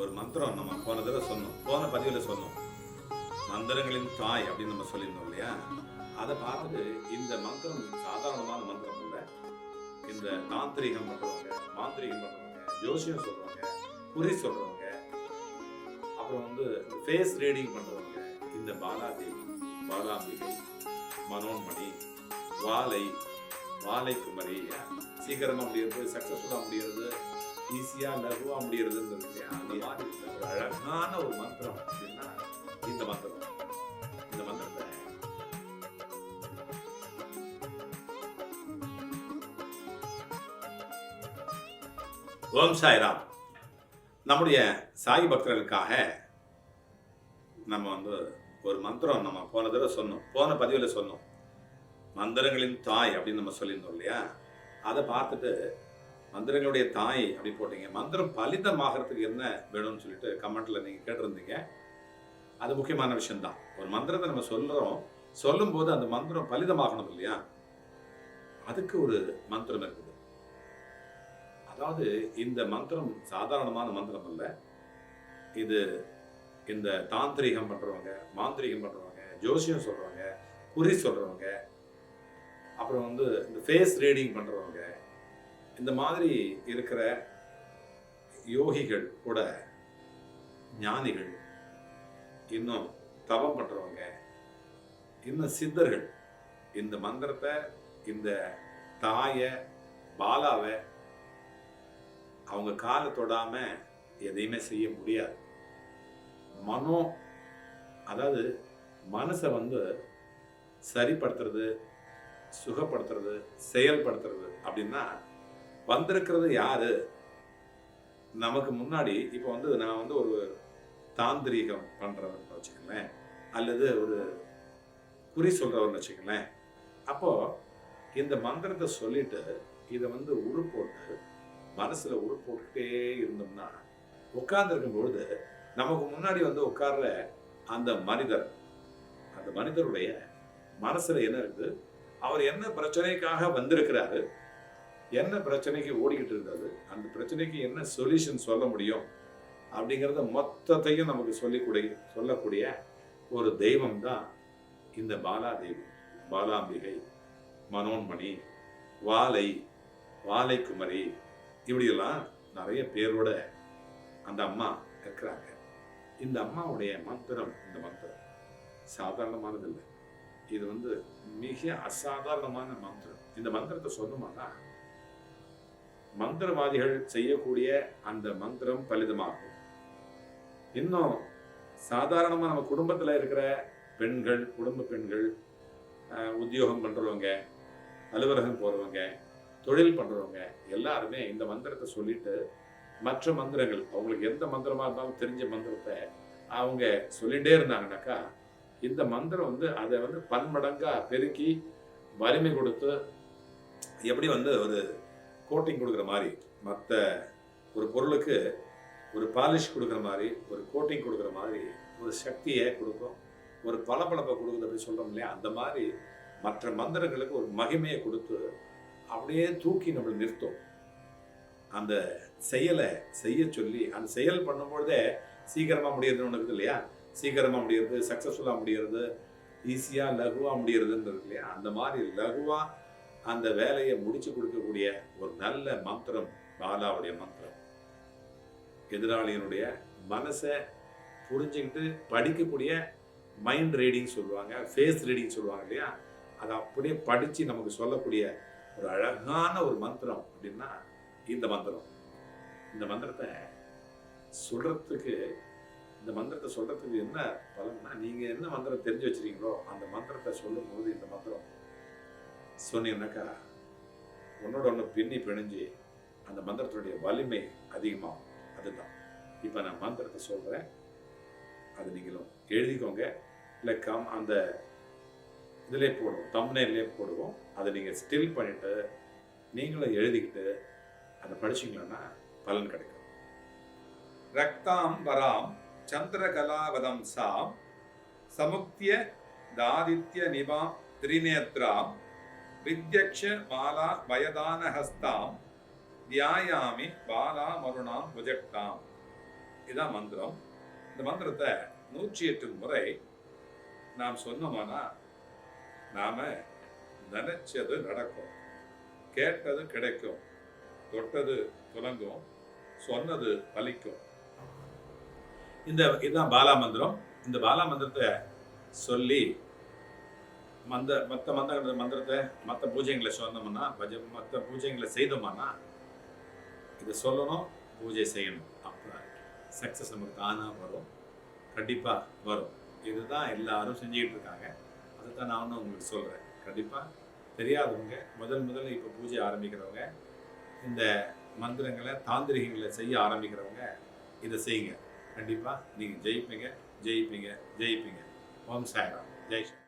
ஒரு மந்திரம் நம்ம போன தடவை சொன்னோம். போன பதிவில் சொன்னோம். மந்திரங்களின் தாய் அப்படின்னு நம்ம சொல்லியிருந்தோம் இல்லையா? அதை பார்த்துட்டு இந்த மந்திரம் சாதாரணமான மந்திரம் இல்லை. இந்த தாந்திரிகம் பண்ணுறவங்க மாந்திரிகம் பண்ணுறவங்க ஜோசியம் சொல்கிறவங்க குறி சொல்றவங்க அப்புறம் வந்து ஃபேஸ் ரீடிங் பண்றவங்க இந்த பாலாதேவி பாலாம்பிகை மனோன்மணி வாலை வாலை குமரி சீக்கிரமா முடியறது சக்சஸ்ஃபுல்லா முடியறது ஈஸியா லகுவா முடியறதுங்கிறது இல்லையா அந்த மாதிரி ஒரு அழகான ஒரு மந்திரம் அப்படின்னா இந்த மந்திரம். இந்த மந்திரத்தை. ஓம் சாய்ராம். நம்முடைய சாய் பக்தர்களுக்காக நம்ம வந்து ஒரு மந்திரம் நம்ம போன தடவை சொன்னோம். போன பதிவில் சொன்னோம். மந்திரங்களின் தாய் அப்படின்னு நம்ம சொல்லியிருந்தோம் இல்லையா? அதை பார்த்துட்டு மந்திரங்களுடைய தாய் அப்படி போட்டீங்க. மந்திரம் பலிதமாகறதுக்கு என்ன வேணும்னு சொல்லிட்டு கமெண்ட்ல நீங்க கேட்டிருந்தீங்க. அது முக்கியமான விஷயம்தான். ஒரு மந்திரத்தை நம்ம சொல்றோம். போது அந்த மந்திரம் பலிதமாகணும் இல்லையா? அதுக்கு ஒரு மந்திரம் இருக்குது. அதாவது இந்த மந்திரம் சாதாரணமான மந்திரம் அல்ல. இது இந்த தாந்திரிகம் பண்றவங்க மாந்திரிகம் பண்றவங்க ஜோசியம் சொல்றவங்க குறி சொல்றவங்க அப்புறம் வந்து இந்த ஃபேஸ் ரீடிங் பண்றவங்க இந்த மாதிரி இருக்கிற யோகிகள் கூட ஞானிகள் இன்னும் தவம் பண்றவங்க இன்னும் சித்தர்கள் இந்த மந்திரத்தை இந்த தாயை பாலாவை அவங்க காலை தொடாமல் எதையுமே செய்ய முடியாது. மனோ அதாவது மனசை வந்து சரிப்படுத்துறது சுகப்படுத்துறது செயல்படுத்துறது அப்படின்னா வந்திருக்கிறது யாரு? நமக்கு முன்னாடி இப்போ வந்து நான் வந்து ஒரு தாந்திரீகம் பண்ணுறவன் வச்சுக்கங்களேன். அல்லது ஒரு குறி சொல்கிறவன் வச்சுக்கங்களேன். அப்போது இந்த மந்திரத்தை சொல்லிட்டு இதை வந்து உரு போட்டு மனசில் உரு போட்டுட்டே இருந்தோம்னா உட்கார்ந்துருக்கும் பொழுது நமக்கு முன்னாடி வந்து உட்கார்ற அந்த மனிதர் அந்த மனிதருடைய மனசில் என்ன இருக்குது அவர் என்ன பிரச்சனைக்காக வந்திருக்கிறாரு? என்ன பிரச்சனைக்கு ஓடிக்கிட்டு இருந்தது? அந்த பிரச்சனைக்கு என்ன சொல்யூஷன் சொல்ல முடியும்? அப்படிங்கிறத மொத்தத்தையும் நமக்கு சொல்லிக்கூடிய சொல்லக்கூடிய ஒரு தெய்வம் தான் இந்த பாலா தெய்வம் பாலாம்பிகை மனோன்மணி வாலை வாலை குமரி இப்படியெல்லாம் நிறைய பேரோட அந்த அம்மா இருக்கிறாங்க. இந்த அம்மாவுடைய மந்திரம் இந்த மந்திரம் சாதாரணமானது இல்லை இது வந்து மிக அசாதாரணமான மந்திரம். இந்த மந்திரத்தை சொல்லணுமானா மந்திரவாதிகள் செய்யக்கூடிய அந்த மந்திரம் பலிதமாகும். இன்னும் சாதாரணமாக நம்ம குடும்பத்தில் இருக்கிற பெண்கள் குடும்ப பெண்கள் உத்தியோகம் பண்ணுறவங்க அலுவலகம் போகிறவங்க தொழில் பண்ணுறவங்க எல்லாருமே இந்த மந்திரத்தை சொல்லிட்டு மற்ற மந்திரங்கள் அவங்களுக்கு எந்த மந்திரமாக இருந்தாலும் தெரிஞ்ச மந்திரத்தை அவங்க சொல்லிட்டே இருந்தாங்கனாக்கா இந்த மந்திரம் வந்து அதை வந்து பன்மடங்காக பெருக்கி வலிமை கொடுத்து எப்படி வந்து ஒரு கோட்டிங் கொடுக்குற மாதிரி மற்ற ஒரு பொருளுக்கு ஒரு பாலிஷ் கொடுக்குற மாதிரி ஒரு கோட்டிங் கொடுக்குற மாதிரி ஒரு சக்தியை கொடுக்கும். ஒரு பளபளப்பை கொடுக்குது அப்படி சொல்கிறோம் இல்லையா? அந்த மாதிரி மற்ற மந்திரங்களுக்கு ஒரு மகிமையை கொடுத்து அப்படியே தூக்கி நம்மளை நிறுத்தும். அந்த செயலை செய்ய சொல்லி அந்த செயல் பண்ணும்பொழுதே சீக்கிரமாக முடியறதுன்னு ஒன்று இருக்குது இல்லையா? சீக்கிரமாக முடியறது சக்ஸஸ்ஃபுல்லாக முடியறது ஈஸியாக லகுவாக முடியறதுன்னு இருக்கு இல்லையா? அந்த மாதிரி லகுவாக அந்த வேலையை முடிச்சு கொடுக்கக்கூடிய ஒரு நல்ல மந்திரம் பாலாவுடைய மந்திரம். எதிராளியினுடைய மனசை புரிஞ்சுக்கிட்டு படிக்கக்கூடிய மைண்ட் ரீடிங் சொல்லுவாங்க ஃபேஸ் ரீடிங் சொல்லுவாங்க இல்லையா? அதை அப்படியே படித்து நமக்கு சொல்லக்கூடிய ஒரு அழகான ஒரு மந்திரம் அப்படின்னா இந்த மந்திரம். இந்த மந்திரத்தை சொல்கிறதுக்கு இந்த மந்திரத்தை சொல்கிறதுக்கு என்ன பலன்னா நீங்கள் என்ன மந்திரம் தெரிஞ்சு வச்சிருக்கீங்களோ அந்த மந்திரத்தை சொல்லும்போது இந்த மந்திரம் சொன்னீங்கன்னாக்கா ஒன்னோட ஒன்று பின்னி பிணைஞ்சு அந்த மந்திரத்தினுடைய வலிமை அதிகமாகும். அதுதான். இப்போ நான் மந்திரத்தை சொல்கிறேன் அது நீங்களும் எழுதிக்கோங்க. இல்லை கம் அந்த இதிலே போடுவோம். தம்னையிலே போடுவோம். அதை நீங்கள் ஸ்டில் பண்ணிட்டு நீங்களும் எழுதிக்கிட்டு அதை படிச்சீங்கன்னா பலன் கிடைக்கும். ரக்தாம் வராம் சந்திரகலாவதம் சாம் சமுக்திய தாதித்ய நிபாம் திரிநேத்ராம் வித்யக்ஷ பாலா வயதான ஹஸ்தாம் தியாயாமி பாலா மருணாம் புஜட்டாம் இதான் மந்திரம். இந்த மந்திரத்தை நூற்றி எட்டு முறை நாம் சொன்னோமானா நாம நினைச்சது நடக்கும் கேட்டது கிடைக்கும் தொட்டது துலங்கும் சொன்னது பலிக்கும். இந்த இதுதான் பாலா மந்திரம். இந்த பாலா மந்திரத்தை சொல்லி மந்த மற்ற மந்த மந்திரத்தை மற்ற பூஜைங்களை சொன்னோம்னா பஜ மற்ற பூஜைங்களை செய்தோம்னா இதை சொல்லணும் பூஜை செய்யணும். அப்போ சக்ஸஸ் நமக்கு தானாக வரும். கண்டிப்பாக வரும். இதுதான் எல்லாரும் செஞ்சுக்கிட்டு இருக்காங்க. அதை தான் நானும் உங்களுக்கு சொல்கிறேன் கண்டிப்பாக தெரியாதவங்க முதல் முதல்ல இப்போ பூஜை ஆரம்பிக்கிறவங்க இந்த மந்திரங்களை தாந்திரிகங்களை செய்ய ஆரம்பிக்கிறவங்க இதை செய்யுங்க. கண்டிப்பாக நீங்கள் ஜெயிப்பீங்க ஜெயிப்பீங்க ஜெயிப்பீங்க. ஓம் சாய்ராம். ஜெய் ஸ்ரீ